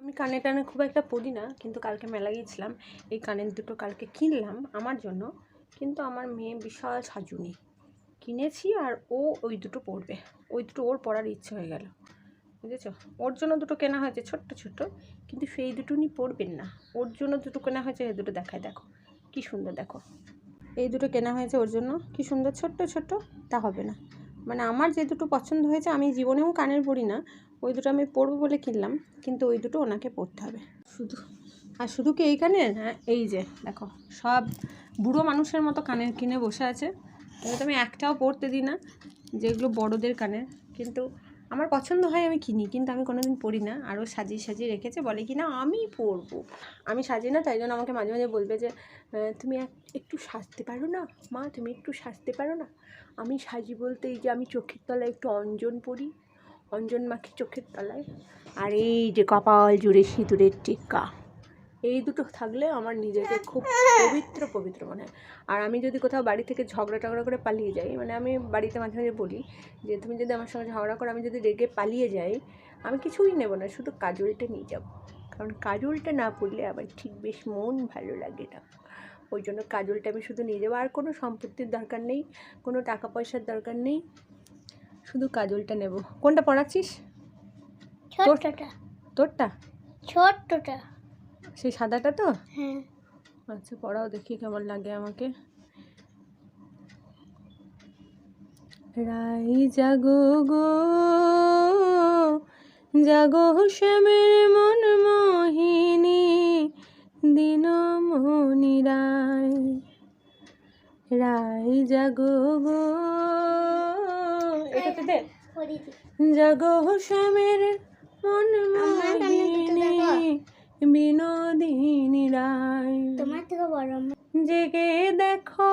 আমি কানে টানে খুব একটা পড়ি না, কিন্তু কালকে মেলা গিয়েছিলাম। এই কানের দুটো কালকে কিনলাম আমার জন্য, কিন্তু আমার মেয়ে বিশাল সাজুনি। কিনেছি আর ও ওই দুটো পরবে। ওই দুটো ওর পরার ইচ্ছে হয়ে গেল। বুঝেছ? ওর জন্য দুটো কেনা হয়েছে ছোট্ট ছোট্ট, কিন্তু সেই দুটো উনি পরবেন না। ওর জন্য দুটো কেনা হয়েছে, এই দুটো দেখায় দেখো। কি সুন্দর দেখো। এই দুটো কেনা হয়েছে ওর জন্য। কি সুন্দর ছোট্ট ছোট্ট, তা হবে না। মানে আমার যে দুটো পছন্দ হয়েছে, আমি জীবনেও কানের পড়ি না। ওই দুটো আমি পরবো বলে কিনলাম, কিন্তু ওই দুটো ওনাকে পরতে হবে। শুধু, আর শুধু কি এই কানের হ্যাঁ এই যে, দেখো, সব বুড়ো মানুষের মতো কানের কিনে বসে আছে। তো আমি একটাও পরতে দিই না, যেগুলো বড়দের কানের কিন্তু আমার পছন্দ হয় আমি কিনি, কিন্তু আমি কোনোদিন পরি না। আরও সাজিয়ে সাজিয়ে রেখেছে, বলে কি না, আমি পরবো। আমি সাজি না, তাই জন্য আমাকে মাঝে মাঝে বলবে যে তুমি এক- একটু সাজতে পারো না? মা, তুমি একটু সাজতে পারো না? আমি সাজি বলতে এই যে, আমি চোখের তলায় একটু অঞ্জন পরি। অঞ্জন মাখি চোখের তলায়। আর এই যে কপাল জুড়ে সিঁদুরের টিক্কা, এই দুটো থাকলে আমার নিজেকে খুব পবিত্র পবিত্র মনে হয়। আর আমি যদি কোথাও বাড়ি থেকে ঝগড়া টগড়া করে পালিয়ে যাই মানে আমি বাড়িতে মাঝে মাঝে বলি যে, তুমি যদি আমার সঙ্গে ঝগড়া করো, আমি যদি রেগে পালিয়ে যাই, আমি কিছুই নেব না, শুধু কাজলটা নিয়ে যাব। কারণ কাজলটা না পড়লে আবার ঠিক বেশ মন ভালো লাগে না। ওই জন্য কাজলটা আমি শুধু নিয়ে যাব। আর কোনো সম্পত্তির দরকার নেই, কোনো টাকা পয়সার দরকার নেই। শুধু কাজলটা নেব। কোনটা পড়াচ্ছিস? ছোট্টটা। তোরটা? ছোট্টটা। সেই সাদাটা তো? হ্যাঁ। আচ্ছা পড়াও দেখি কেমন লাগে আমাকে। রাই জাগো গো জাগো শ্যামের মন মোহিনী দিনমণি রায়। রাই জাগো গো। এটাতে দে। জাগো শ্যামের মন বিনোদিনী রায়। তোমার থেকে বড় জেগে দেখো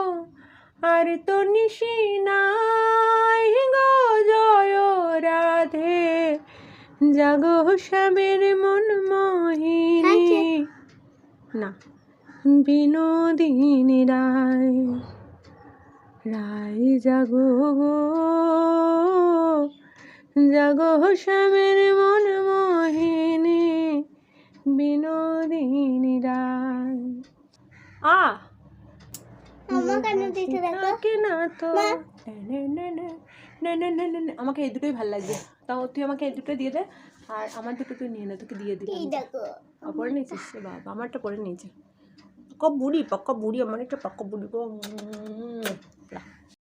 আর তো নিশি নাই গো জয় রাধে। জাগো শ্যামের মন মোহিনী না বিনোদিনী রায়। রায় জাগো গো। জাগো শ্যামের মন মোহিনী বিনোদিনী রায় আ। আমাকে এই দুটোই ভালো লাগবে। তাও তুই আমাকে এই দুটো দিয়ে দে। আর আমার দুটো তুই নিয়ে নে তোকে দিয়ে দিবি পরে নিয়েছিস? বাবা আমারটা পরে নিয়েছে। পক্কা বুড়ি পক্কা বুড়ি আমার একটা পক্কা বুড়ি।